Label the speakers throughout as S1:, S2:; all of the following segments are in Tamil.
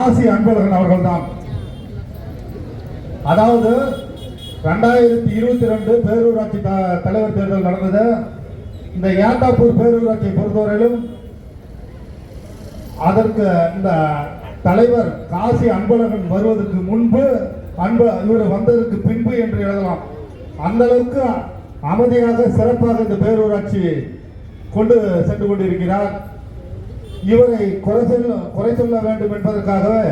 S1: காசி அன்பழகன் அவர்கள்தான். அதாவது ரெண்டாயிரத்தி இருபத்தி ரெண்டு பேரூராட்சி த- தலைவர் தேர்தல் நடந்தது. இந்த ஏட்டாப்பூர் பேரூராட்சியை பொறுத்தவரையிலும் அதற்கு இந்த தலைவர் காசி அன்பழகன் வருவதற்கு முன்பு அன்பு இவர் வந்ததற்கு பின்பு என்று எழுதலாம். அந்த அளவுக்கு அமைதியாக சிறப்பாக இந்த பேரூராட்சி கொண்டு சென்று கொண்டிருக்கிறார். இவரை குறை சொல்ல குறை சொல்ல வேண்டும் என்பதற்காகவே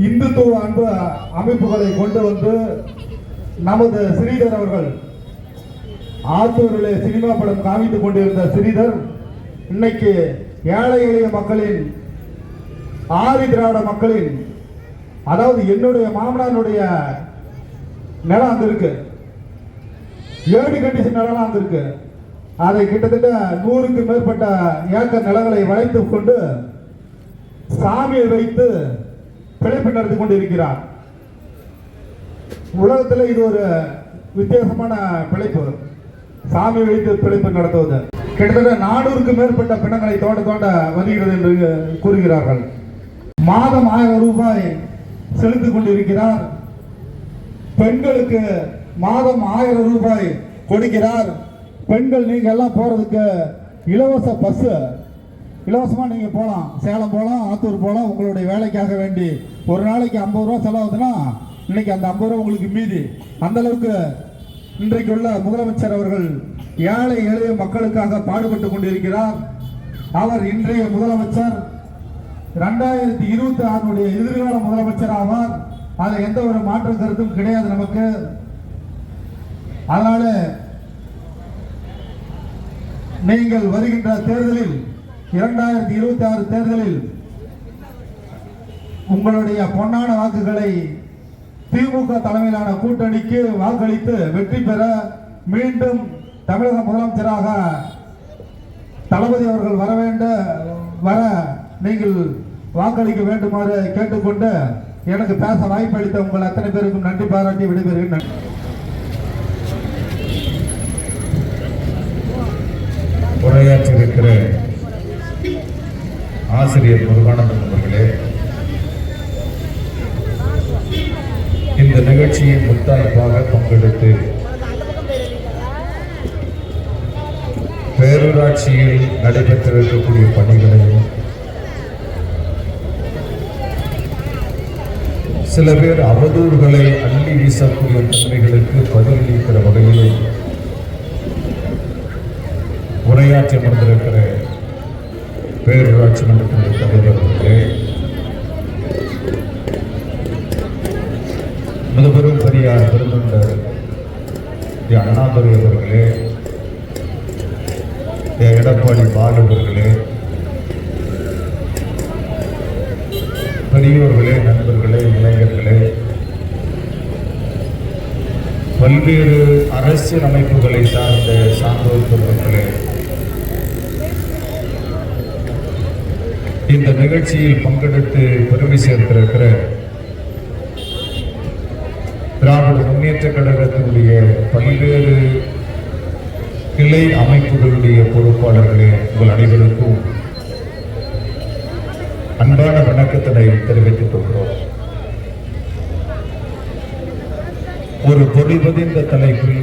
S1: இந்துத்துவ அன்பு அமைப்புகளை கொண்டு வந்து நமது ஸ்ரீதர் அவர்கள் ஆத்தூரிலே சினிமா படம் காமித்துக் கொண்டிருந்த ஸ்ரீதர் இன்னைக்கு ஏழை எளிய மக்களின் ஆதி திராவிட மக்களின் அதாவது என்னுடைய மாமனாருடைய நிலம் அங்க இருக்கு ஏடு கண்டிஷன் நிலம் அங்க இருக்கு அதை கிட்டத்தட்ட நூறுக்கு மேற்பட்ட ஏக்கர் நிலங்களை வளைத்துக் கொண்டு சாமியை வைத்து பிழைப்பு நடத்தி கொண்டிருக்கிறார். உலகத்தில் இது ஒரு வித்தியாசமான பிழைப்பு சாமி வைத்து பிழைப்பு நடத்துவது. கிட்டத்தட்ட நானூறுக்கு மேற்பட்ட பிணங்களை தோண்ட தோண்ட வருகிறது என்று கூறுகிறார்கள். மாதம் ஆயிரம் ரூபாய் செலுத்திக் கொண்டிருக்கிறார். பெண்களுக்கு மாதம் ஆயிரம் ரூபாய் கொடுக்கிறார். பெண்கள் நீங்கள் எல்லாம் போகிறதுக்கு இலவச பஸ்ஸு இலவசமாக நீங்கள் போகலாம் சேலம் போகலாம் ஆத்தூர் போகலாம் உங்களுடைய வேலைக்காக வேண்டி ஒரு நாளைக்கு ஐம்பது ரூபா செலவுதுன்னா இன்னைக்கு அந்த ஐம்பது ரூபா உங்களுக்கு மீதி. அந்த அளவுக்கு இன்றைக்கு உள்ள முதலமைச்சர் அவர்கள் ஏழை எளிய மக்களுக்காக பாடுபட்டு கொண்டிருக்கிறார். அவர் இன்றைய முதலமைச்சர் ரெண்டாயிரத்தி இருபத்தி ஆறுடைய எதிர்கால முதலமைச்சர் ஆவார். அதில் எந்த ஒரு மாற்று கருத்தும் கிடையாது நமக்கு. அதனால நீங்கள் வருகின்ற தேர்தலில் இரண்டாயிரத்தி இருபத்தி ஆறு தேர்தலில் உங்களுடைய பொன்னான வாக்குகளை திமுக தலைமையிலான கூட்டணிக்கு வாக்களித்து வெற்றி பெற மீண்டும் தமிழக முதலமைச்சராக தளபதி அவர்கள் வர வேண்ட வர நீங்கள் வாக்களிக்க வேண்டுமாறு கேட்டுக்கொண்டு எனக்கு பேச வாய்ப்பளித்த உங்கள் அத்தனை பேருக்கும் நன்றி பாராட்டி விடைபெறுகிறேன்.
S2: உரையாற்றிருக்கிற ஆசிரியர் முருகானந்தன் அவர்களே இந்த நிகழ்ச்சியின் முத்தாய்ப்பாக பங்கெடுத்து பேரூராட்சியில் நடைபெற்றிருக்கக்கூடிய பணிகளையும் சில பேர் அவதூறுகளை அள்ளி வீசக்கூடிய தன்மைகளுக்கு பதிலளிக்கிற வகையிலும் உரையாற்றி அமர்ந்திருக்கிற பேரூராட்சி மன்றத்தினுடைய தலைவர் முதுபெரும் பெரியார் பெருந்தொண்டர் திரு அண்ணாதுரை அவர்களே திரு எடப்பாடி பாலு அவர்களே பெரியோர்களே நண்பர்களே இளைஞர்களே பல்வேறு அரசியல் அமைப்புகளை சார்ந்த சான்றோர் பெருமக்களே இந்த நிகழ்ச்சியில் பங்கெடுத்து பெருமை சேர்த்திருக்கிற திராவிட முன்னேற்ற கழகத்தினுடைய பல்வேறு கிளை அமைப்புகளுடைய பொறுப்பாளர்களே உங்கள் அனைவருக்கும் அன்பான வணக்கத்தினை தெரிவித்துக் கொள்கிறோம். ஒரு பொடிபதிந்த தலைப்பில்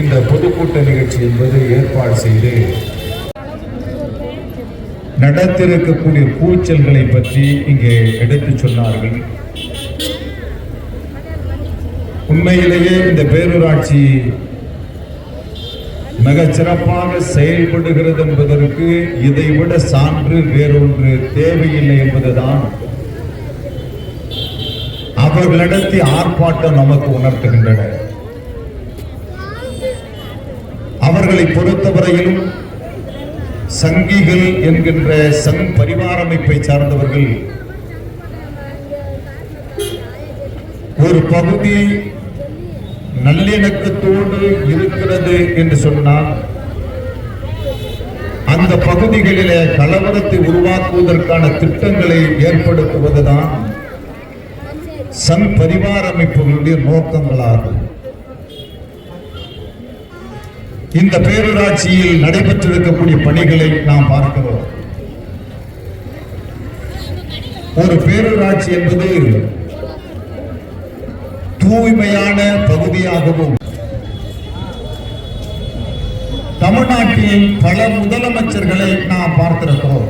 S2: இந்த பொதுக்கூட்ட நிகழ்ச்சி என்பது ஏற்பாடு செய்து நடத்திருக்கக்கூடிய கூச்சல்களை பற்றி இங்கே எடுத்து சொன்னார்கள். உண்மையிலேயே இந்த பேரூராட்சி மிகச்சிறப்பாக செயல்படுகிறது என்பதற்கு இதைவிட சான்று வேறொன்று தேவையில்லை என்பதுதான். அவர்களிடத்தி ஆர்ப்பாட்டம் நமக்கு உணர்த்துகின்றன. அவர்களை பொறுத்தவரையிலும் சங்கிகள் என்கின்ற சங் பரிவார அமைப்பை சார்ந்தவர்கள். ஒரு பகுதி நல்லிணக்கத்தோடு இருக்கிறது என்று சொன்னால் அந்த பகுதிகளிலே கலவரத்தை உருவாக்குவதற்கான திட்டங்களை ஏற்படுத்துவதுதான் சங் பரிவார அமைப்புகளுடைய நோக்கங்களாகும். இந்த பேரூராட்சியில் நடைபெற்றிருக்கக்கூடிய பணிகளை நாம் பார்க்கிறோம்
S3: ஒரு பேரூராட்சி என்பது தூய்மையான பகுதியாகவும் தமிழ்நாட்டில் பல முதலமைச்சர்களை நாம் பார்த்திருக்கிறோம்.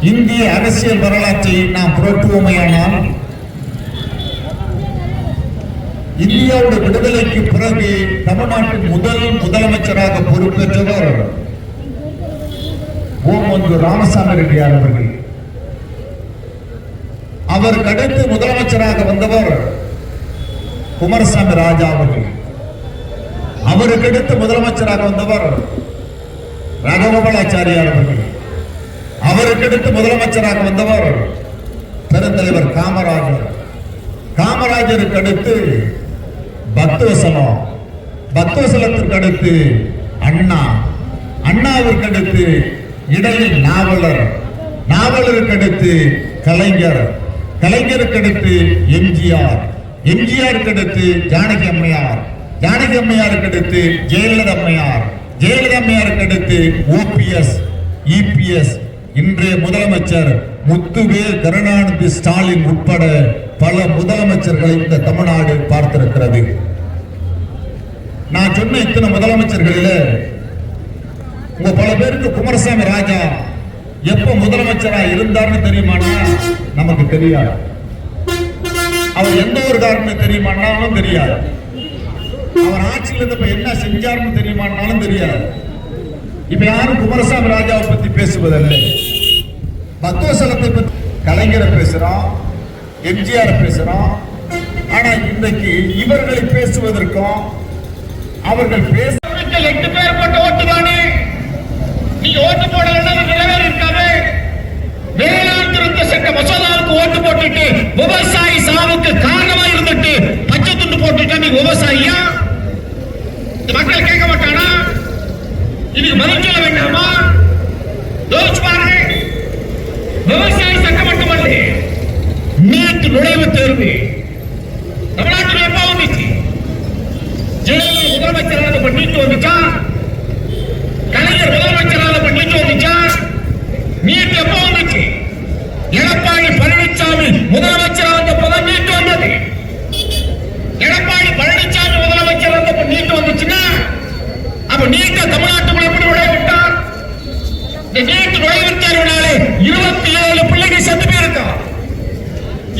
S3: இந்திய அரசியல் வரலாற்றை நாம் புரட்டுவோமையானால் இந்தியாவுடைய விடுதலைக்கு பிறகு தமிழ்நாட்டின் முதல் முதலமைச்சராக பொறுப்பேற்றவர் ஓமந்து ராமசாமி ரெட்டியார் அவர்கள். அவர் அடுத்து முதலமைச்சராக வந்தவர் குமாரசாமி ராஜா அவர்கள். அவருக்கு அடுத்து முதலமைச்சராக வந்தவர் ராககோபாலாச்சாரியார் அவர்கள். அவருக்கு அடுத்து முதலமைச்சராக வந்தவர் பெருந்தலைவர் காமராஜர். காமராஜருக்கு அடுத்து பக்தவசலம் பக்தவசலத்திற்கு அடுத்து அண்ணா. அண்ணாவிற்கு அடுத்து இடையில் நாவலர். நாவலருக்கு அடுத்து கலைஞர். கலைஞருக்கு அடுத்து எம்ஜிஆர். எம்ஜிஆருக்கு அடுத்து ஜானகி அம்மையார். ஜானகி அம்மையாருக்கு அடுத்து ஜெயலலிதா அம்மையார். ஜெயலலிதா அம்மையாருக்கு அடுத்து ஓபிஎஸ் இபிஎஸ் இன்றைய முதலமைச்சர் முத்துவே கருணாநிதி ஸ்டாலின் உட்பட பல முதலமைச்சர்களை இந்த தமிழ்நாடு பார்த்திருக்கிறது. நான் சொன்ன இத்தனை முதலமைச்சர்களில் உங்க பல பேருக்கு குமாரசாமி ராஜா எப்ப முதலமைச்சரா இருந்தார்னு தெரியுமானா நமக்கு தெரியாது. அவர் எந்த ஒரு காரணம் தெரியுமானாலும் தெரியாது. அவர் ஆட்சியில் இருந்தப்ப என்ன செஞ்சாருன்னு தெரியுமானாலும் தெரியாது. இப்ப யாரும் குமாரசாமி ராஜாவை பத்தி பேசுவதில்லை. பக்தவசலத்தை பத்தி கலைஞரை பேசுறான் எம்ஜிஆர் பேசுறோம் ஆனா இன்றைக்கு இவர்களை பேசுவதற்கும் அவர்கள் பேச
S2: எட்டு பேர் போட்ட ஓட்டு தானே நீ ஓட்டு போடலன்னா அது நிறைவேறி இருக்காது வேளாண் திருத்த சட்ட மசோதாவுக்கு ஓட்டு போட்டுட்டு விவசாயி சாவுக்கு காரணமா இருந்துட்டு பச்சை துண்டு போட்டுட்டா நீ விவசாயியா? மக்கள் கேட்க மாட்டானா? இதுக்கு பதில் சொல்ல வேண்டாமா? யோசிச்சு பாருங்க. விவசாயி சட்டம் மட்டுமல்ல. நீட் நுழைவுத் தேர்வு. தமிழ்நாட்டில் எப்ப வந்துச்சு ஜெயலலிதா முதலமைச்சராக பண்ணிட்டு வந்துச்சா? கலைஞர் முதலமைச்சராக பண்ணிட்டு வந்துச்சா? நீட் எப்ப வந்துச்சு எடப்பாடி பழனிசாமி முதலமைச்சராக இருந்தப்பதான் நீட் வந்தது. எடப்பாடி பழனிசாமி முதலமைச்சர் இருந்தப்ப நீட் வந்துச்சுன்னா அப்ப நீட்ட தமிழ்நாட்டுக்குள்ள எப்படி நுழைய விட்டார் இந்த நீட் நுழைவுத் தேர்வுனாலே இருபத்தி ஏழு பிள்ளைகள்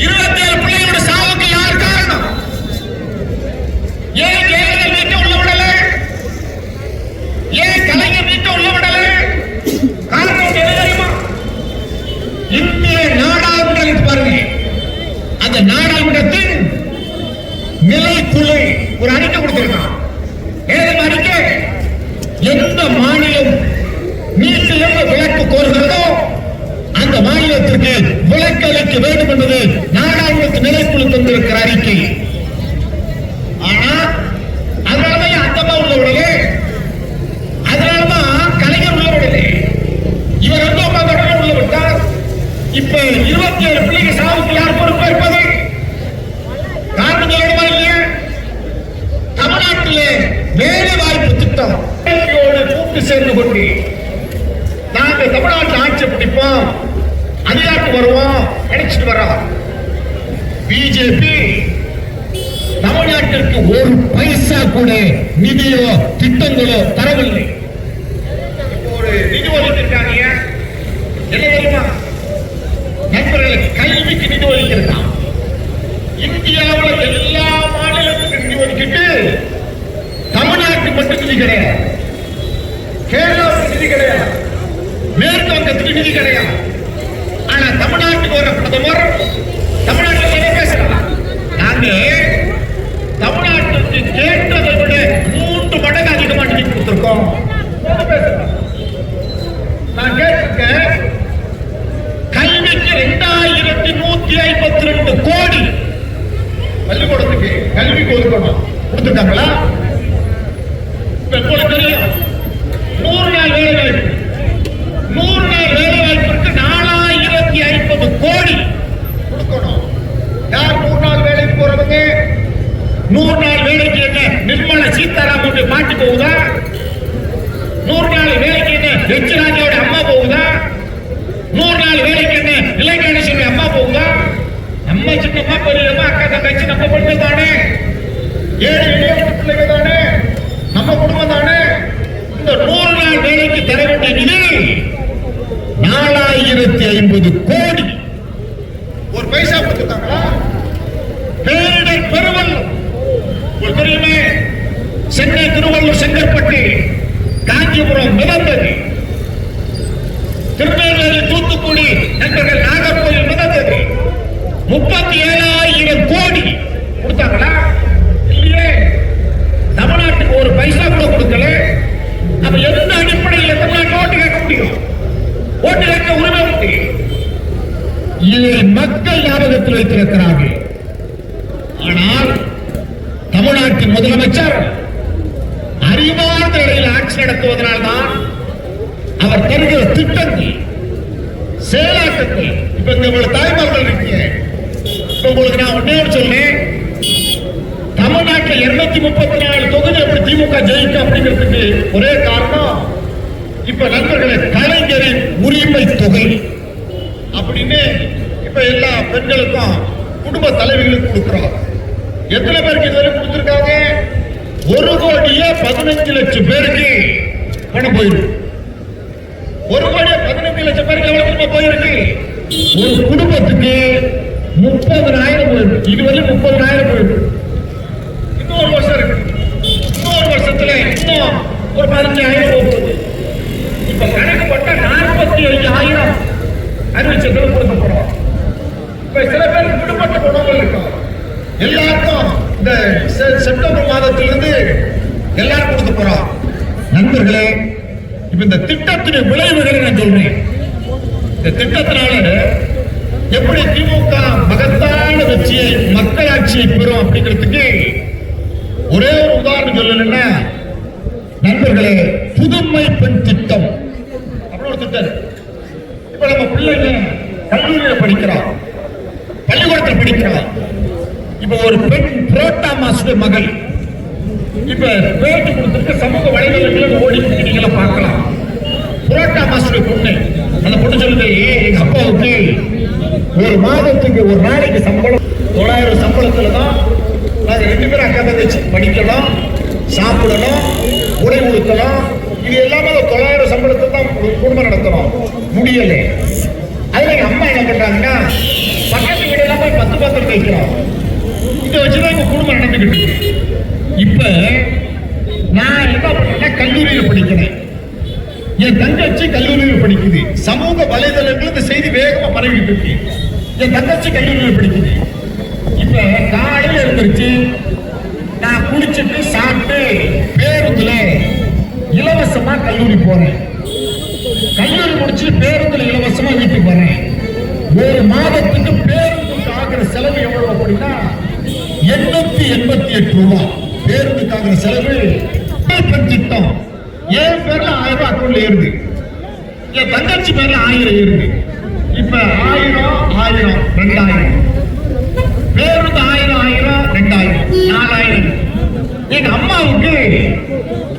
S2: இருபத்தி ஏழு பிள்ளைகளோட சாவுக்கு யார் காரணம்? ஏன் ஜெயலலிதா வீட்டை உள்ள விடல? ஏன் கலைஞர் வீட்டை உள்ள விடல? காரணம் என்ன தெரியுமா? இந்திய நாடாளுமன்றத்தை பாருங்க. அந்த நாடாளுமன்றத்தின் நிலைக்குழு ஒரு அறிக்கை கொடுத்திருக்கான் ஏதும் அறிக்கை? எந்த மாநிலம் நீட்டிலிருந்து விலக்கு கோருகிறதோ அந்த மாநிலத்திற்கு விலக்கு அளிக்க வேண்டும் என்பது நாடாளுமன்ற நிலைக்குழு தந்திருக்கிற அறிக்கை. ஆனா அதனாலதான் அந்தமா உள்ள விடலே அதனாலதான் கலைஞர் உள்ள விடலே இவர் வந்து ஒன்பது உடனே உள்ள விட்டார். இப்ப இருபத்தி ஏழு பிள்ளைங்க சாவுக்கு யார் பொறுப்பேற்பது காரணம் சொல்லணுமா இல்லையா? தமிழ்நாட்டிலே வேலை வாய்ப்பு திட்டம் கேள்வியோடு கூட்டு சேர்ந்து கொண்டு நாங்கள் தமிழ்நாட்டில் ஆட்சி பிடிப்போம். எல்லாரும் வருவோம் நினைச்சிட்டு வர்றோம். பிஜேபி தமிழ்நாட்டிற்கு ஒரு பைசா கூட நிதியோ திட்டங்களோ தரவில்லை. ஒரு நிதி ஒதுக்கிருக்காங்க என்ன தெரியுமா? நண்பர்களுக்கு கல்விக்கு நிதி ஒதுக்கிருக்கான் இந்தியாவில் எல்லா மாநிலத்துக்கும் நிதி ஒதுக்கிட்டு தமிழ்நாட்டுக்கு மட்டும் நிதி கிடையாது. கேரளாவுக்கு நிதி கிடையாது. மேற்கு வங்கத்துக்கு நிதி கிடையாது. தமிழ்நாட்டுக்கு வர பிரதமர் தமிழ்நாட்டில் என்ன பேசுறாங்க நாங்க தமிழ்நாட்டுக்கு கேட்டதை விட மூன்று மடங்கு அதிகமா நிதி கொடுத்திருக்கோம். நான் கேட்டிருக்கேன் கல்விக்கு ரெண்டாயிரத்தி நூத்தி ஐம்பத்தி ரெண்டு கோடி பள்ளிக்கூடத்துக்கு கல்விக்கு ஒதுக்கணும் கொடுத்துட்டாங்களா இப்ப நூறு நாள் வேலைக்கு என்ன நிர்மல சீதாராமன் மாட்டி போகுதா? நூறு நாள் வேலைக்கு என்ன எச் ராஜாவோட அம்மா போகுதா? நூறு நாள் வேலைக்கு என்ன இளைஞனுடைய அம்மா போகுதா? அம்மா சின்னம்மா பெரியம்மா அக்கா தங்கச்சி நம்ம பிள்ளை தானே? ஏழு பிள்ளைங்க தானே? நம்ம குடும்பம் தானே? இந்த நூறு நாள் வேலைக்கு தர வேண்டிய நிதி நாலாயிரத்தி ஐம்பது கோடி. ஒரு பைசா கொடுத்து சென்னை திருவள்ளூர் செங்கற்பட்டு காஞ்சிபுரம் மிதந்தது திருநெல்வேலி தூத்துக்குடி நண்பர்கள் நாகர்கோவில் மிதந்தது முப்பத்தி ஏழாயிரம் கோடி. கொடுத்தாங்களா? இல்லையே. தமிழ்நாட்டுக்கு ஒரு பைசா கூட கொடுக்கல. அப்ப எந்த அடிப்படையில் தமிழ்நாட்டு ஓட்டு கேட்க முடியும்? ஓட்டு கேட்க உரிமை உண்டு. இதை மக்கள் ஞாபகத்தில் வைத்திருக்கிறார்கள். ஆனால் தமிழ்நாட்டின் முதலமைச்சர் அறிவார்ந்த நிலையில் ஆட்சி நடத்துவதனால்தான் அவர் தருகிற திட்டங்கள் செயலாக்கங்கள் இப்ப இந்த உங்களை தாய்மார்கள் இருக்கீங்க. இப்ப உங்களுக்கு நான் ஒன்னே ஒன்று சொன்னேன் தமிழ்நாட்டில் இருநூத்தி முப்பத்தி நாலு தொகுதி எப்படி திமுக ஜெயிக்கும் அப்படிங்கிறதுக்கு ஒரே காரணம் இப்ப நண்பர்களை கலைஞரின் உரிமை தொகை. அப்படின்னு இப்ப எல்லா பெண்களுக்கும் குடும்ப தலைவிகளுக்கு கொடுக்கிறோம். எத்தனை பேருக்கு இதுவரை கொடுத்திருக்காங்க? ஒரு கோடியே பதினஞ்சு லட்சம் பேருக்கு பணம் போயிருக்கு. ஒரு கோடியே பதினஞ்சு லட்சம் பேருக்கு எவ்வளவு திரும்ப போயிருக்கு? ஒரு குடும்பத்துக்கு முப்பதனாயிரம் போயிருக்கு. இதுவரை முப்பதனாயிரம் போயிருக்கு. இன்னொரு வருஷம் இருக்கு. இன்னொரு வருஷத்துல இன்னும் ஒரு பதினஞ்சாயிரம் போகுது. இப்ப கணக்கு பட்ட நாற்பத்தி ஐயாயிரம் அறிவிச்சதுல கொடுக்க போறோம் இப்ப சில பேருக்கு விடுபட்ட குணங்கள் இருக்கும். எல்லாருக்கும் இந்த செப்டம்பர் மாதத்திலிருந்து எல்லாரும் கொடுத்து போறோம் நண்பர்களே இப்ப இந்த திட்டத்தின் விளைவுகளை நான் சொல்றேன். இந்த திட்டத்தினால எப்படி திமுக மகத்தான வெற்றியை மக்களாட்சியை பெறும் அப்படிங்கிறதுக்கு ஒரே ஒரு உதாரணம் சொல்லணும்னா நண்பர்களே புதுமை பெண் திட்டம். அப்படின்னு ஒரு திட்டம். இப்ப நம்ம பிள்ளைங்க கல்லூரியில படிக்கிறோம் பள்ளிக்கூடத்தில் படிக்கிறோம் இப்ப ஒரு பெண் புரோட்டா மாஸ்டர் மகள். இப்ப பேட்டி கொடுத்துருக்க சமூக வலைதளங்களில் ஓடி நீங்கள பார்க்கலாம். புரோட்டா மாஸ்டர் பொண்ணு. அந்த பொண்ணு சொல்லுது "ஏய், எங்க அப்பாவுக்கு ஒரு மாதத்துக்கு ஒரு நாளைக்கு சம்பளம் தொள்ளாயிரம் சம்பளத்துல தான் நாங்க ரெண்டு பேரும் அக்கா தங்கச்சி. படிக்கலாம் சாப்பிடணும் உடை உடுத்தலாம். இது எல்லாமே தொள்ளாயிரம் சம்பளத்தை தான் குடும்பம் நடத்தணும் முடியல. அதுல எங்க அம்மா என்ன பண்றாங்கன்னா பக்கத்து வீடெல்லாம் போய் பத்து பாத்திரம் வைக்கிறோம் இதை வச்சுதான் எங்க குடும்பம் நடந்துக்கிட்டு இப்ப நான் என்ன பண்ணேன்னா கல்லூரியில படிக்கிறேன். என் தங்கச்சி கல்லூரியில் படிக்குது. சமூக வலைதளங்கள் இந்த செய்தி வேகமா பரவிட்டு இருக்கு. என் தங்கச்சி கல்லூரியில் படிக்குது. இப்ப காலையில் இருந்துருச்சு நான் குளிச்சுட்டு சாப்பிட்டு பேருந்துல இலவசமா கல்லூரி போறேன். கல்லூரி முடிச்சு பேருந்துல இலவசமா வீட்டுக்கு போறேன் ஒரு மாதத்துக்கு பேருந்துக்கு ஆகிற செலவு எவ்வளவு அப்படின்னா எண்ணூத்தி எண்பத்தி எட்டு ரூபாய் பேருந்துக்காக செலவு திட்டம் என் பேர்ல ஆயிரம் ரூபாய் அக்கௌண்ட்ல ஏறுது. என் தங்கச்சி பேர்ல ஆயிரம் ஏறுது. இப்ப ஆயிரம் ஆயிரம் ரெண்டாயிரம் பேருந்து ஆயிரம் ஆயிரம் ரெண்டாயிரம் நாலாயிரம் எங்க அம்மாவுக்கு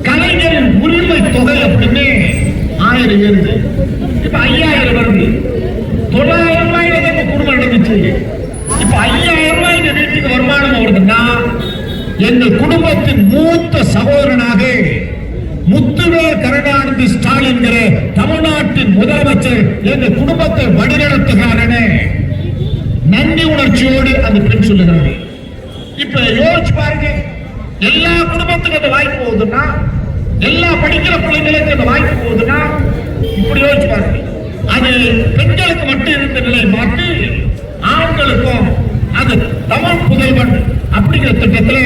S2: கலைஞரின் உரிமை தொகை அப்படின்னு ஆயிரம் ஏறுது இப்ப ஐயாயிரம் வருது தொள்ளாயிரம் ரூபாயில தான் இப்ப குடும்பம் நடந்துச்சு இப்ப ஐயாயிரம் ரூபாய் இந்த வீட்டுக்கு வருமானம் வருதுன்னா எங்கள் குடும்பத்தின் மூத்த சகோதரனாக முத்துவேல் கருணாநிதி ஸ்டாலின்கிற தமிழ்நாட்டின் முதலமைச்சர் எங்கள் குடும்பத்தை வழிநடத்துகிறாரனே நன்றி உணர்ச்சியோடு அந்த பெண் சொல்லுகிறது இப்ப யோசிச்சு பாருங்க. எல்லா குடும்பத்துக்கும் அந்த வாய்ப்பு போகுதுன்னா எல்லா படிக்கிற பிள்ளைங்களுக்கு அந்த வாய்ப்பு போகுதுன்னா இப்படி யோசிச்சு பாருங்க. அது பெண்களுக்கு மட்டும் இருந்த நிலை மாற்றி ஆண்களுக்கும் அது தமிழ் புதல்வன் அப்படிங்கிற திட்டத்திலே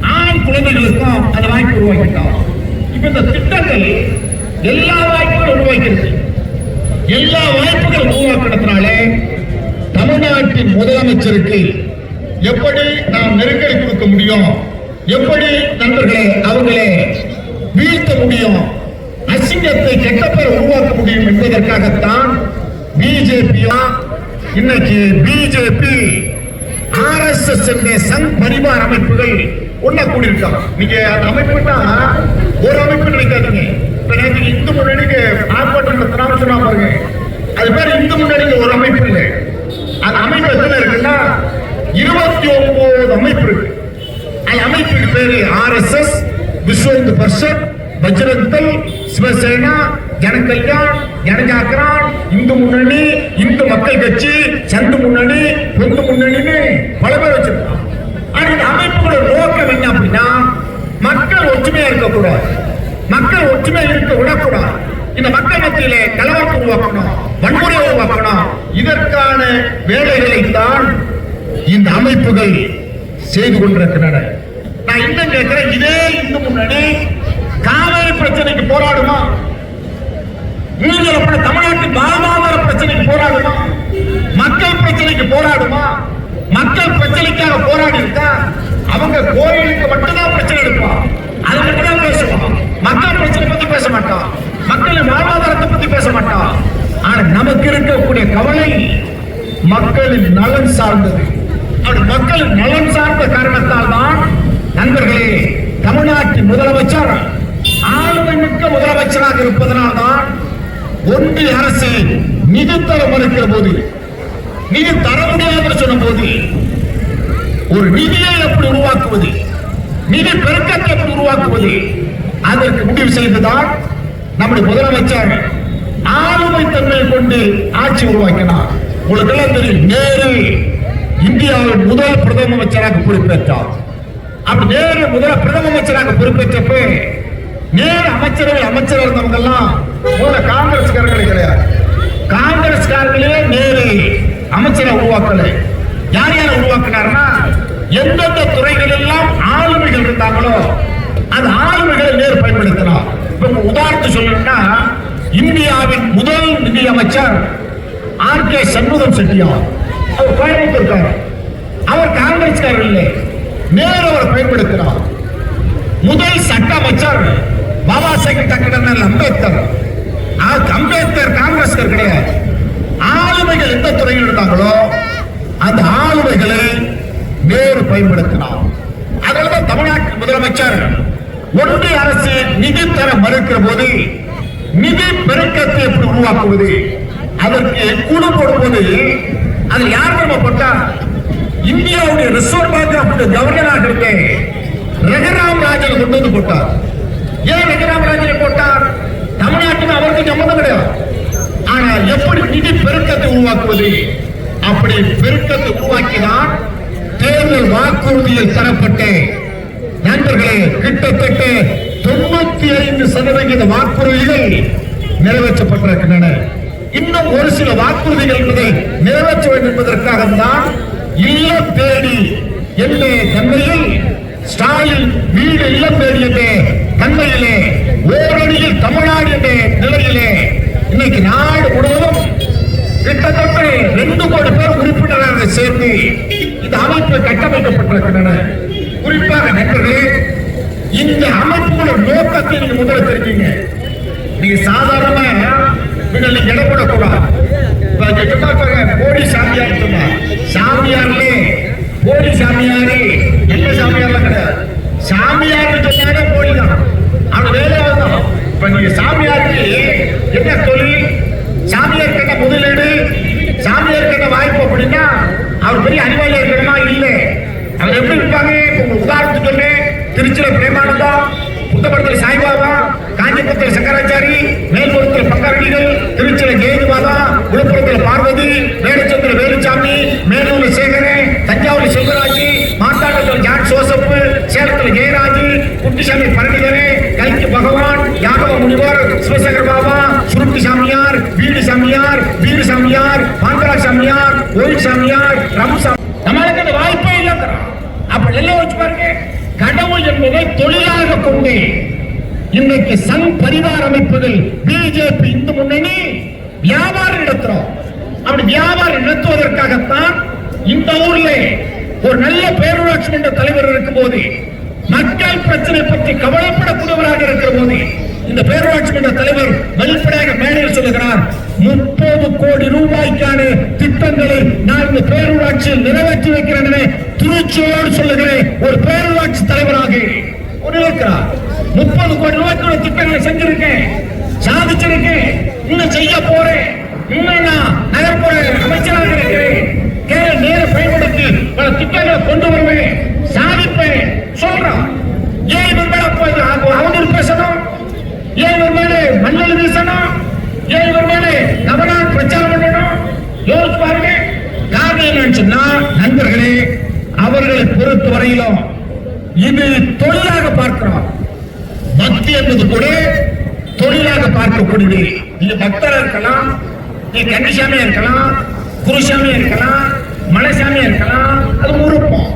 S2: ஆண் குழந்தைகளுக்கும் அந்த வாய்ப்பு உருவாக்கிட்டோம். இப்ப இந்த திட்டங்கள் எல்லா வாய்ப்புகளும் உருவாக்கிறது எல்லா வாய்ப்புகள் உருவாக்கினதுனாலே தமிழ்நாட்டின் முதலமைச்சருக்கு எப்படி நாம் நெருக்கடி கொடுக்க முடியும்? எப்படி நண்பர்களே அவங்களே வீழ்த்த முடியும்? அசிங்கத்தை கெட்ட பேர் உருவாக்க முடியும் என்பதற்காகத்தான் பிஜேபி இன்னைக்கு பிஜேபி ஆர்எஸ்எஸ் என்ற சங் பரிவார் அமைப்புகள் ஒன்னா கூடியிருக்காங்க நீங்க அந்த அமைப்புனா ஒரு அமைப்பு நினைக்காதீங்க. இப்ப நேற்று இந்து முன்னணிக்கு ஆர்ப்பாட்டம் நடத்தினாலும் சொன்னா பாருங்க. அது பேர் இந்து முன்னணிக்கு ஒரு அமைப்பு இல்லை. அந்த அமைப்பு எத்தனை இருக்குன்னா இருபத்தி ஒன்பது அமைப்பு இருக்கு. அந்த அமைப்புக்கு பேரு ஆர்எஸ்எஸ் விஸ்வ இந்து பரிஷத் சிவசேனா ஜனகல்யாண் ஜனஜாகரான் இந்து முன்னணி இந்து மக்கள் கட்சி சந்து முன்னணி பொந்து முன்னணின்னு பல பேர் வச்சிருக்கான். ஆனா இந்த அமைப்புகளோட நோக்கம் என்ன அப்படின்னா மக்கள் ஒற்றுமையா இருக்கக்கூடாது. மக்கள் ஒற்றுமை இருக்க விடக்கூடாது. இந்த மக்கள் மத்தியில கலவரத்தை உருவாக்கணும் வன்முறையை உருவாக்கணும். இதற்கான வேலைகளை தான் இந்த அமைப்புகள் செய்து கொண்டிருக்கின்றன. நான் இன்னும் கேட்கிறேன் இதே இந்து முன்னணி காவிரி பிரச்சனைக்கு போராடுமா? ஊழல் சொல்லப்பட்ட தமிழ்நாட்டு வாழ்வாதார பிரச்சனைக்கு போராடுமா? மக்கள் பிரச்சனைக்கு போராடுமா? மக்கள் பிரச்சனைக்காக போராடி இருக்கா அவங்க கோயிலுக்கு மட்டும்தான் பிரச்சனை எடுப்பான் அதை மட்டும் தான் மக்கள் பிரச்சனை பத்தி பேச மாட்டான் மக்களின் வாழ்வாதாரத்தை பத்தி பேச மாட்டான் ஆனா நமக்கு இருக்கக்கூடிய கவலை மக்களின் நலன் சார்ந்தது. அப்படி மக்களின் நலன் சார்ந்த காரணத்தால் தான் நண்பர்களே தமிழ்நாட்டின் முதலமைச்சர் ஆளுமை மிக்க முதலமைச்சராக இருப்பதனால் தான் ஒன்றிய அரசு நிதி தர மறுக்கிற போது நிதி தர முடியாது சொன்ன போது ஒரு நிதியை எப்படி உருவாக்குவது நிதி பெருக்கத்தை எப்படி உருவாக்குவது அதற்கு முடிவு செய்துதான் நம்முடைய முதலமைச்சர் ஆளுமை தன்மை கொண்டு ஆட்சி உருவாக்கினார். உங்களுக்கு எல்லாம் தெரியும் நேரு இந்தியாவின் முதல் பிரதம அமைச்சராக பொறுப்பேற்றார். அப்படி நேரு முதல் பிரதம அமைச்சராக பொறுப்பேற்றப்ப நேரு அமைச்சரவை அமைச்சர் இருந்தவங்க எல்லாம் முதல்ல காங்கிரஸ்காரர்களே கிடையாது. காங்கிரஸ்காரர்களே நேரு அமைச்சரை உருவாக்கல. யார் யாரை உருவாக்கினார்னா எந்தெந்த துறைகள் எல்லாம் ஆளுமைகள் இருந்தாங்களோ அந்த ஆளுமைகளை நேரு பயன்படுத்தினார். இப்ப உதாரணத்துக்கு சொல்லணும்னா இந்தியாவின் முதல் நிதி அமைச்சர் ஆர் கே சண்முகம் செட்டியார் அவர் கோயம்புத்தூர்காரர். அவர் காங்கிரஸ்காரர் இல்லை. நேரு அவர் பயன்படுத்தினார். முதல் சட்ட அமைச்சர் பாபா சாஹேப் டாக்டர் அம்பேத்கர். அம்பேத்கர் காங்கிரஸ்கர் கிடையாது. ஆளுமைகள் எந்த துறையில் இருந்தாங்களோ அந்த ஆளுமைகளை நேரு பயன்படுத்தினார். அதனாலதான் தமிழ்நாட்டு முதலமைச்சர் ஒன்றிய அரசு நிதி தர மறுக்கிற போது நிதி பெருக்கத்தை எப்படி உருவாக்குவது அதற்கு குழு போடும்போது அதில் யார் நம்ம இந்தியாவுடைய ரிசர்வ் பேங்க் ஆஃப் கவர்னராக இருக்கேன் ரகுராம் ராஜன் கொண்டு வந்து போட்டார். ஏன் ரகுராம் ராஜனை போட்டார்? தமிழ்நாட்டுக்கு அவருக்கு சம்மந்தம் கிடையாது. ஆனா எப்படி நிதி பெருக்கத்தை உருவாக்குவது? அப்படி பெருக்கத்தை உருவாக்கினால் தேர்தல் வாக்குறுதியில் தரப்பட்ட நண்பர்களே கிட்டத்தட்ட தொண்ணூத்தி ஐந்து சதவிகித வாக்குறுதிகள் நிறைவேற்றப்பட்டிருக்கின்றன. இன்னும் ஒரு சில வாக்குறுதிகள் என்பதை நிறைவேற்ற வேண்டும் என்பதற்காக தான் இல்ல தேடி என்ற தன்மையில் ஸ்டாலின் வீடு இல்லம் தேடி என்ற தன்மையிலே ஓரணியில் தமிழ்நாடு என்ற நிலையிலே இன்னைக்கு நாடு முழுவதும் கிட்டத்தட்ட ரெண்டு கோடி பேர் உறுப்பினராக சேர்ந்து இந்த அமைப்பு கட்டமைக்கப்பட்டிருக்கின்றன. குறிப்பாக நண்பர்களே இந்த அமைப்போட நோக்கத்தை நீங்க முதல்ல தெரிஞ்சீங்க. நீங்க சாதாரணமா நீங்கள் நீங்க இடப்படக்கூடாது போடி சாமியார் சொன்னா சாமியார்லே போடி சாமியாரு என்ன சாமியார்லாம் கிடையாது. சாமியார் சொன்னாலே போடி தான். அவன் வேலை இப்ப நீங்க சாமியாருக்கு என்ன தொழில் சாமியார் கேட்ட முதலீடு சாமியார் கேட்ட வாய்ப்பு அப்படின்னா அவர் பெரிய அறிவாளியா இருக்கணுமா இல்லை. அவர் எப்படி இருப்பாங்க? இப்போ உதாரணத்துக்கு சொல்றேன் திருச்சியில பிரேமானந்தா புத்தபடத்தில் சாய்பாபா காஞ்சிபுரத்தில் சங்கராச்சாரி மேல்புறத்தில் பங்காளிகள் திருச்சியில ஜெயதுமாதா விழுப்புரத்தில் பார்வதி வேடச்சந்திர வேலுச்சாமி மேலூர் சேகரன் தஞ்சாவூர் செல்வராஜ் மாத்தாண்டத்தில் ஜான் சோசப்பு சேலத்தில் ஜெயராஜ் குட்டிசாமி சிவசங்கர் பாபா சுருட்டி சாமியார் வீடு சாமியார் வீடு சாமியார் பாண்டரா சாமியார் கோயில் சாமியார் ரம் சாமி நம்மளுக்கு அந்த வாய்ப்பே இல்லைங்கிறான். அப்படி எல்லாம் வச்சு பாருங்க. கடவுள் என்பதை தொழிலாக கொண்டு இன்னைக்கு சங் பரிவார அமைப்புகள் பிஜேபி இந்து முன்னணி வியாபாரம் நடத்துறோம். அப்படி வியாபாரம் நடத்துவதற்காகத்தான் இந்த ஊர்ல ஒரு நல்ல பேரூராட்சி மன்ற தலைவர் இருக்கும் போது மக்கள் பிரச்சனை பற்றி கவலைப்படக்கூடியவராக இருக்கிற போது இந்த பேரூராட்சி மன்ற தலைவர் வெளிப்படையாக மேடையில் சொல்லுகிறார் முப்பது கோடி ரூபாய்க்கான திட்டங்களை நான் இந்த பேரூராட்சியில் நிறைவேற்றி வைக்கிறேன் என திருச்சியோடு சொல்லுகிறேன். ஒரு பேரூராட்சி தலைவராக இருக்கிறார் முப்பது கோடி ரூபாய்க்கான திட்டங்களை செஞ்சிருக்கேன் சாதிச்சிருக்கேன் இன்னும் செய்ய போறேன் இன்னும் நான் நகர்ப்புற அமைச்சராக இருக்கிறேன். கே. நேர பயன்படுத்தி பல திட்டங்கள் கொண்டு வருவேன் சாதிப்பேன் சொல்றான் ஏன் இவர் மேல போய் அவங்க- அவதூறு பேசணும் ஏன் இவர் மேல மண்ணல் வீசணும் ஏன் இவர் மேல தவறான பிரச்சாரம் பண்ணணும் யோசிச்சு பாருங்க காரணம் என்னன்னு சொன்னா நண்பர்களே அவர்களை பொறுத்த வரையிலும் இது தொழிலாக பார்க்கிறோம். பக்தி என்பது கூட தொழிலாக பார்க்கக்கூடியது. நீங்க பக்தரா இருக்கலாம் நீ கண்டிசாமியா இருக்கலாம் குருசாமியா இருக்கலாம் மலைசாமியா இருக்கலாம் அது விருப்பம்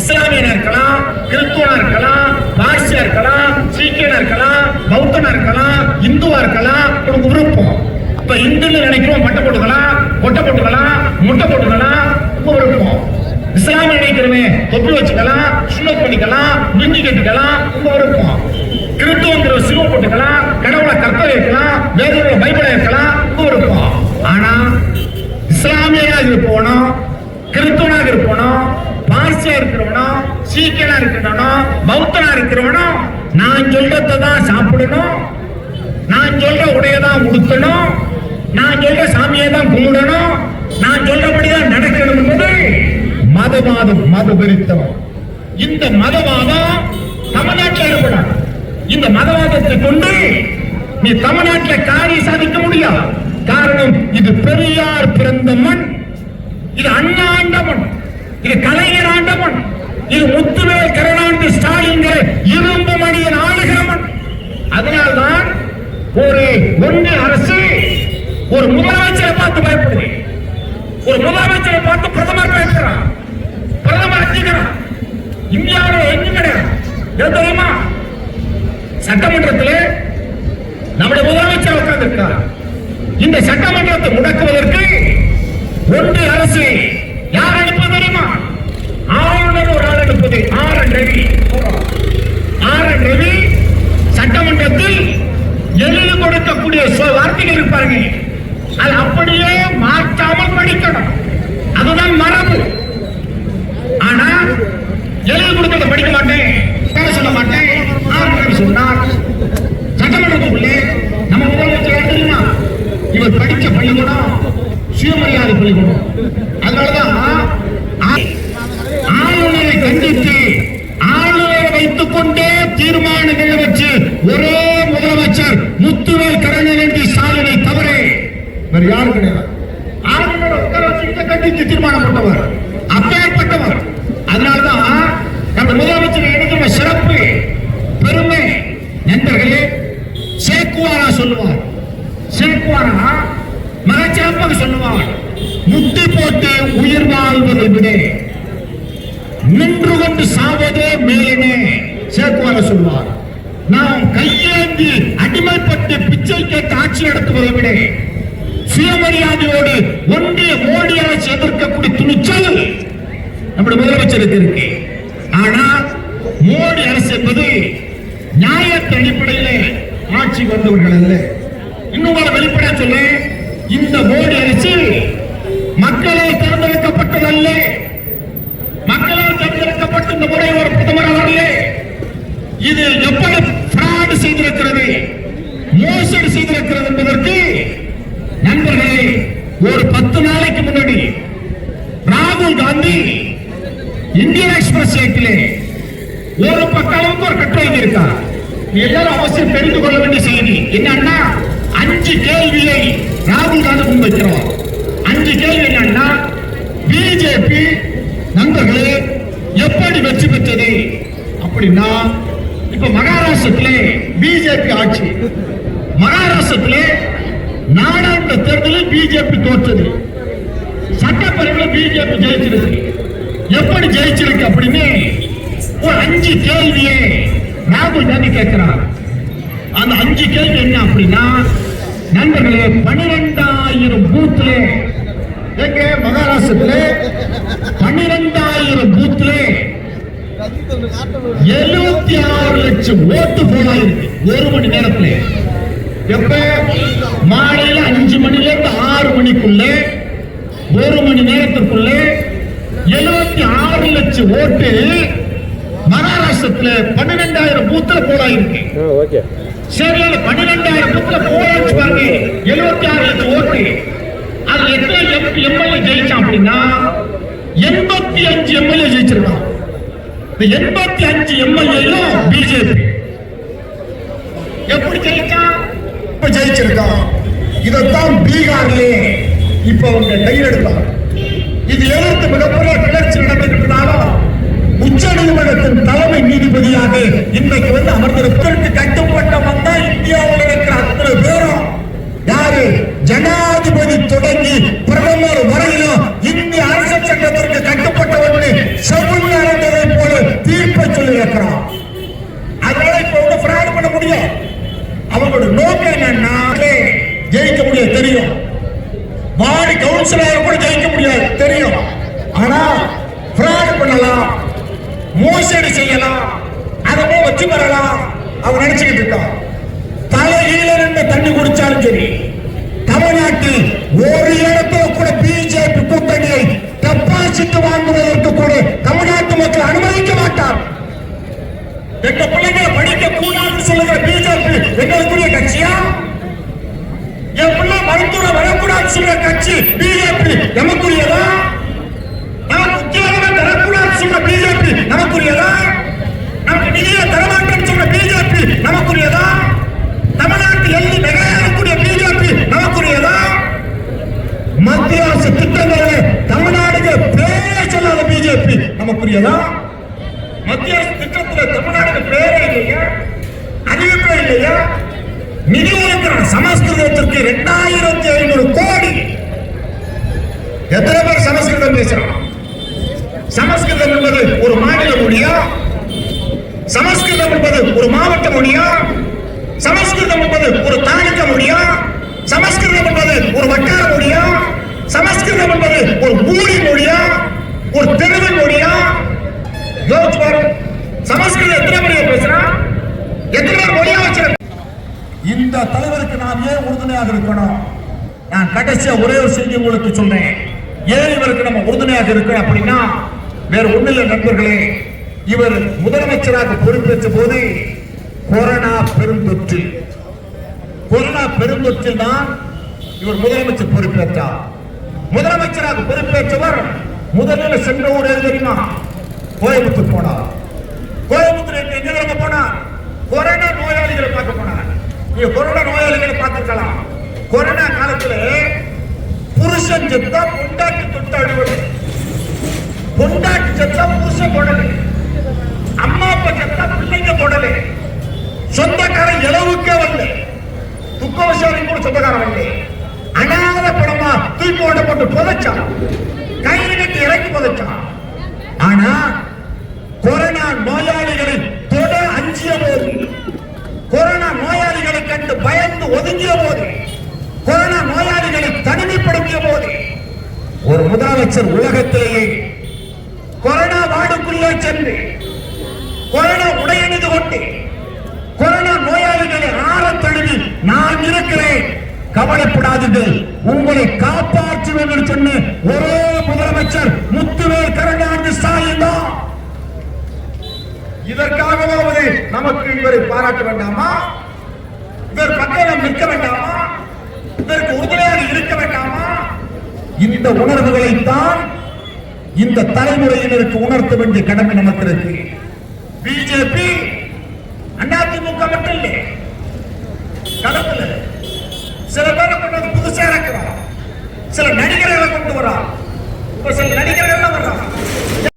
S2: இஸ்லாமியனா இருக்கலாம் கிறிஸ்துவனா இருக்கலாம் பார்சியா இருக்கலாம் சீக்கியனா இருக்கலாம் பௌத்தனா இருக்கலாம் இந்துவா இருக்கலாம் உனக்கு விருப்பம் இப்ப இந்துன்னு நினைக்கிறோம் மட்டை போட்டுக்கலாம் கொட்டை போட்டுக்கலாம் முட்டை போட்டுக்கலாம் உங்க விருப்பம் இஸ்லாமிய நினைக்கிறமே தொப்பி வச்சுக்கலாம் சுண்ணத் பண்ணிக்கலாம் மிஞ்சி கட்டிக்கலாம் உங்க விருப்பம். கிறிஸ்துவங்கிற சிவம் போட்டுக்கலாம் கடவுளை கற்பனை இருக்கலாம் வேதங்களை பைபிளா இருக்கலாம் உங்க விருப்பம். ஆனா இஸ்லாமியனாக இருப்பவனும் கிறிஸ்துவனாக இருப்பவனும் பார்சியா இருக்கிறவனும் சீக்கியனா இருக்கிறவனும் பௌத்தனா இருக்கிறவனும் நான் சொல்றதை தான் சாப்பிடணும் நான் சொல்ற உடையதான் உடுத்தணும் நான் சொல்ற சாமியை தான் கும்பிடணும் நான் சொல்றபடிதான் நடக்கணும் என்பது மதவாதம் மதபெரித்தம். இந்த மதவாதம் தமிழ்நாட்டில் ஏற்படாது. இந்த மதவாதத்தை கொண்டு நீ தமிழ்நாட்டில் காரியம் சாதிக்க முடியாது. காரணம் இது பெரியார் பிறந்த மண். இது அண்ணா ஆண்ட மண். இது கலைஞர் ஆண்ட மண். இது முத்துவேல் கருணாண்டு ஸ்டாலின் இரும்பு மணியன் ஆளுகிற மண். அதனால்தான் ஒரு ஒன்று அரசு ஒரு முதலமைச்சரை பார்த்து பயப்படுது. ஒரு முதலமைச்சரை பார்த்து பிரதமர் பயப்படுது பிரதமர் அஞ்சுக்கிறான் இந்தியாவில் எங்கும் கிடையாது எது தெரியுமா சட்டமன்றத்தில் நம்முடைய முதலமைச்சர் உட்கார்ந்திருக்கிறார். இந்த சட்டமன்றத்தை முடக்குவதற்கு ஒன்றிய அரசு யார் அனுப்பது தெரியுமா? ஆளுநர் ஒரு ஆள் அனுப்பது R N Ravi. R N Ravi சட்டமன்றத்தில் எழுதி கொடுக்கக்கூடிய வார்த்தைகள் இருப்பாருங்க அது அப்படியே மாற்றாமல் படிக்கணும். அதுதான் மரபு. ஆனா எழுதி கொடுக்கறத படிக்க மாட்டேன். பேர சொல்ல மாட்டேன். சொன்னார் சட்டமன்றத்துக்குள்ளே நம்ம முதலமைச்சர் தெரியுமா? இவர் படிச்ச பள்ளிக்கூடம் சுயமரியாதை பள்ளிக்கூடம். அதனாலதான் ஆளுநரை கண்டித்து ஆளுநரை வைத்துக் கொண்டே தீர்மானங்களை வச்சு ஒரே முதலமைச்சர் முத்துவேல் கலைஞர் ஸ்டாலினை தவிர வேற யாரும் கிடையாது. ஆளுநரை கண்டித்து தீர்மானம் போட்டவர் அப்பேற்பட்டவர். அதனாலதான் நம்ம முதலமைச்சர் நண்பர்களே சேக்குவாரா சொல்லுவார். சேக்குவாரா மிகச்சிறப்பாக சொல்லுவார். முட்டி போட்டு உயிர் வாழ்வதை விட நின்று கொண்டு சாவதே மேலே சேக்குவார சொல்லுவார். நாம் கையேந்தி அடிமைப்பட்டு பிச்சை கேட்டு ஆட்சி நடத்துவதை விட சுயமரியாதையோடு ஒன்றிய மோடி அரசு எதிர்க்கக்கூடிய துணிச்சல் நம்முடைய முதலமைச்சருக்கு இருக்கு. ஆனால் மோடி அரசு என்பது நியாயத்தை அடிப்படையிலே ஆட்சி வந்தவர்கள் அல்ல இன்னும் ஒரு வெளிப்படையா சொல்ல இந்த மோடி அரசு மக்களால் தேர்ந்தெடுக்கப்பட்டதல்ல. மக்களால் தேர்ந்தெடுக்கப்பட்ட இந்த முறை ஒரு பிரதமர் அவர்களே இது எப்படி பிராடு செய்திருக்கிறது மோசடி செய்திருக்கிறது என்பதற்கு நண்பர்களே ஒரு பத்து நாளைக்கு முன்னாடி ராகுல் காந்தி இந்தியன் எக்ஸ்பிரஸ் இயக்கிலே ஒரு அளவுக்கு ஒரு கட்டுரை எழுதியிருக்கார். எல்லாரும் அவசியம் தெரிந்து கொள்ள வேண்டிய செய்தி என்னன்னா அஞ்சு கேள்வியை ராகுல் காந்தி முன்வைக்கிறோம் அஞ்சு கேள்வி என்னன்னா பிஜேபி நண்பர்களே எப்படி வெற்றி பெற்றது? அப்படின்னா இப்ப மகாராஷ்டிரத்திலே பிஜேபி ஆட்சி. மகாராஷ்டிரத்திலே நாடாளுமன்ற தேர்தலில் பிஜேபி தோற்றது. சட்டப்பேரவையில் பிஜேபி ஜெயிச்சிருக்கு. எப்படி ஜெயிச்சிருக்கு அப்படின்னு ஒரு அஞ்சு கேள்வியை ராகுல் காந்தி கேட்கிறார்? அந்த அஞ்சு கேள்வி என்ன அப்படின்னா நண்பர்களே பனிரெண்டாயிரம் பூத்ல எங்க மகாராஷ்டிரத்துல பன்னிரெண்டாயிரம் பூத்ல எழுபத்தி ஆறு லட்சம் ஓட்டு போலாயிருக்கு ஒரு மணி நேரத்துல. எப்ப? மாலையில அஞ்சு மணில இருந்து ஆறு மணிக்குள்ள ஒரு மணி நேரத்துக்குள்ள எழுபத்தி ஆறு லட்சம் ஓட்டு மகாராஷ்டிரத்துல பன்னிரெண்டாயிரம் பூத்துல போலாயிருக்கு
S4: ஓகே.
S2: சரி அந்த பன்னிரெண்டாயிரம் பூத்துல போலாச்சு பாருங்க. எழுபத்தி ஆறு லட்சம் ஓட்டு அது எத்தனை எம்எல்ஏ ஜெயிச்சான் அப்படின்னா எண்பத்தி அஞ்சு எம்எல்ஏ ஜெயிச்சிருக்கான். இந்த எண்பத்தி அஞ்சு எம்எல்ஏயும் பிஜேபி எப்படி ஜெயிச்சான் இப்ப ஜெயிச்சிருக்கான். இதைத்தான் பீகார்லே இப்ப அவங்க கையில் எடுத்தாங்க இது எதிர்த்து மிகப்பெரிய கிளர்ச்சி நடந்திருக்கிறாலும் உச்ச நீதிமன்றத்தின் தலைமை நீதிபதியாக இன்றைக்கு வந்து அமர்ந்திருப்பதற்கு கட்டுப்பட்டவன் தான் இந்தியாவில் இருக்கிற அத்தனை பேரும் யாரு? ஜனாதிபதி தொடங்கி பிரதமர் வரையிலும் இந்திய அரசு சட்டத்திற்கு கட்டுப்பட்டவன் செவ்வொழி அறிந்ததை போல தீர்ப்பை சொல்லி இருக்கிறான் அதனால இப்ப ஒண்ணு பிராடு பண்ண முடியும். அவங்களோட நோக்கம் என்னன்னா ஜெயிக்க முடியாது தெரியும். வார்டு கவுன்சிலர் கூட ஜெயிக்க முடியாது தெரியும் ஆனா ஃப்ராட் பண்ணலாம் மோசடி செய்யலாம் அதை போய் வச்சு வரலாம் அவன் நினைச்சுக்கிட்டு இருக்கான். தலைகீழ ரெண்டு தண்ணி குடிச்சாலும் சரி தமிழ்நாட்டில் ஒரு இடத்துல கூட பிஜேபி கூட்டணியை டெபாசிட் வாங்குவதற்கு கூட தமிழ்நாட்டு மக்கள் அனுமதிக்க மாட்டார். எங்க பிள்ளைங்களை படிக்க கூடாதுன்னு சொல்லுகிற பிஜேபி எங்களுக்குரிய கட்சியா? என் பிள்ளை மருத்துவ வரக்கூடாது சொல்ற கட்சி பிஜேபி நமக்குரியதா? நான் உத்தியோகம் தரக்கூடாது சொல்ற பிஜேபி நமக்குரியதா நமக்கு நிதியை தரமாட்டேன்னு சொல்ற பிஜேபி நமக்குரியதா தமிழ்நாட்டில் எள்ளி நகையாடக்கூடிய பிஜேபி நமக்குரியதா மத்திய அரசு திட்டங்களை தமிழ்நாடுக்கு பேரே சொல்லாத பிஜேபி நமக்குரியதா மத்திய அரசு திட்டத்துல தமிழ்நாடுக்கு பேரே இல்லையா அறிவிப்பே இல்லையா நிதி ஒதுக்கிறான் சமஸ்கிருதத்திற்கு இரண்டாயிரத்தி ஐநூறு கோடி எத்தனை பேர் சமஸ்கிருதம் பேசுறான் சமஸ்கிருதம் என்பது ஒரு மாநில மொழியா சமஸ்கிருதம் என்பது ஒரு மாவட்ட மொழியா சமஸ்கிருதம் என்பது ஒரு தானிக்க மொழியா சமஸ்கிருதம் என்பது ஒரு வட்டார மொழியா சமஸ்கிருதம் என்பது ஒரு ஊழி மொழியா ஒரு தெருவு மொழியா யோசிச்சு பாரு சமஸ்கிருதம் எத்தனை மொழியா பேசுறான் எத்தனை பேர் மொழியா வச்சிருக்க இந்த தலைவருக்கு நாம் ஏன் உறுதுணையாக இருக்கணும் நான் கடைசியா ஒரே ஒரு சொன்னேன் சொல்றேன். ஏன் இவருக்கு நம்ம உறுதுணையாக இருக்கணும் அப்படின்னா வேற ஒண்ணு நண்பர்களே. இவர் முதலமைச்சராக பொறுப்பேற்ற போது கொரோனா பெருந்தொற்று கொரோனா பெருந்தொற்றில் தான் இவர் முதலமைச்சர் பொறுப்பேற்றார். முதலமைச்சராக பொறுப்பேற்றவர் முதலில் சென்ற ஊர் தெரியுமா? கோயம்புத்தூர் போனார். கோயம்புத்தூர் எங்க எங்க போனார்? கொரோனா நோயாளிகளை பார்க்க போனார். நீங்க கொரோனா நோயாளிகளை பார்த்துக்கலாம் கொரோனா காலத்துல புருஷன் செத்தா பொண்டாட்டி தொட்டு அழுவது பொண்டாட்டி செத்தா புருஷன் போடலை. அம்மா அப்பா செத்தா பிள்ளைங்க போடலை. சொந்தக்காரன் இளவுக்கே வரல. துக்கவசாலி கூட சொந்தக்காரன் வரல. அனாத படமா தூக்கி ஓட்ட போட்டு புதைச்சான். கையில் கட்டி இறக்கி புதைச்சான். ஆனா கொரோனா நோயாளிகளை தொட அஞ்சிய போது கொரோனா நோயாளிகளை கண்டு பயந்து ஒதுங்கிய போது கொரோனா நோயாளிகளை தனிமைப்படுத்திய போது ஒரு முதலமைச்சர் உலகத்திலேயே கொரோனா வார்டுக்குள்ளே சென்று கொரோனா உடையணிந்து கொண்டு கொரோனா நோயாளிகளை ஆற தழுவி நான் இருக்கிறேன். கவலைப்படாதீர்கள். உங்களை காப்பாற்றுவேன் என்று சொன்ன ஒரே முதலமைச்சர் முத்துவேல் கருணாநிதி ஸ்டாலின் தான். இதற்காகவாவது நமக்கு இவரை பாராட்ட வேண்டாமா? இவர் பக்கம் நிற்க வேண்டாமா? இதற்கு உறுதுணையாக இருக்க வேண்டாமா? இந்த உணர்வுகளைத்தான் இந்த தலைமுறையினருக்கு உணர்த்த வேண்டிய கடமை நமக்கு இருக்கு பிஜேபி அதிமுக மட்டும் இல்லை. களத்துல சில பேரை கொண்டு வந்து புதுசா இறக்குறான். சில நடிகர்களை கொண்டு வரான் சில நடிகர்கள் வர்றான்.